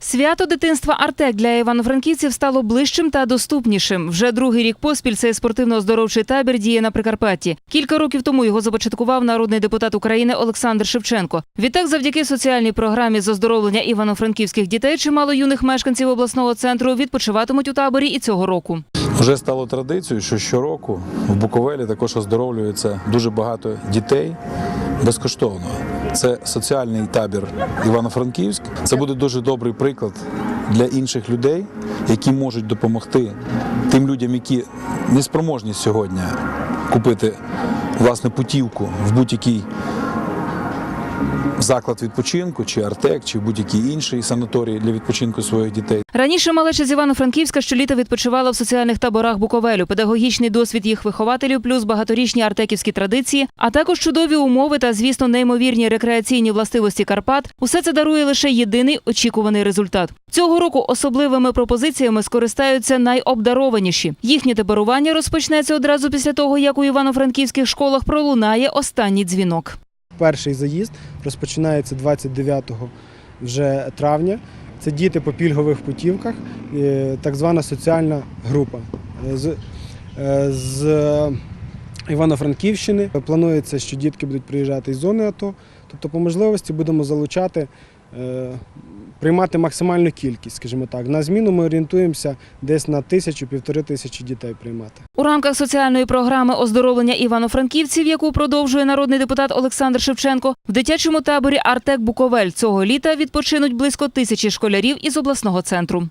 Свято дитинства Артек для івано-франківців стало ближчим та доступнішим. Вже другий рік поспіль цей спортивно-оздоровчий табір діє на Прикарпатті. Кілька років тому його започаткував народний депутат України Олександр Шевченко. Відтак, завдяки соціальній програмі з оздоровлення івано-франківських дітей, чимало юних мешканців обласного центру відпочиватимуть у таборі і цього року. Вже стало традицією, що щороку в Буковелі також оздоровлюється дуже багато дітей безкоштовно. Це соціальний табір Івано-Франківськ. Це буде дуже добрий приклад для інших людей, які можуть допомогти тим людям, які не спроможні сьогодні купити власне путівку в будь-який заклад відпочинку, чи Артек, чи будь-який інший санаторій для відпочинку своїх дітей. Раніше малеча з Івано-Франківська щоліта відпочивала в соціальних таборах Буковелю. Педагогічний досвід їх вихователів, плюс багаторічні артеківські традиції, а також чудові умови та, звісно, неймовірні рекреаційні властивості Карпат. Усе це дарує лише єдиний очікуваний результат. Цього року особливими пропозиціями скористаються найобдарованіші. Їхнє таборування розпочнеться одразу після того, як у івано-франківських школах пролунає останній дзвінок. Перший заїзд розпочинається 29 вже травня. Це діти по пільгових путівках, е, так звана соціальна група. Е, З, е, з Івано-Франківщини планується, що дітки будуть приїжджати із зони АТО. Тобто, по можливості будемо залучати, приймати максимальну кількість, скажімо так. На зміну ми орієнтуємося десь на тисячу-півтори тисячі дітей приймати. У рамках соціальної програми оздоровлення івано-франківців, яку продовжує народний депутат Олександр Шевченко, в дитячому таборі Артек Буковель цього літа відпочинуть близько тисячі школярів із обласного центру.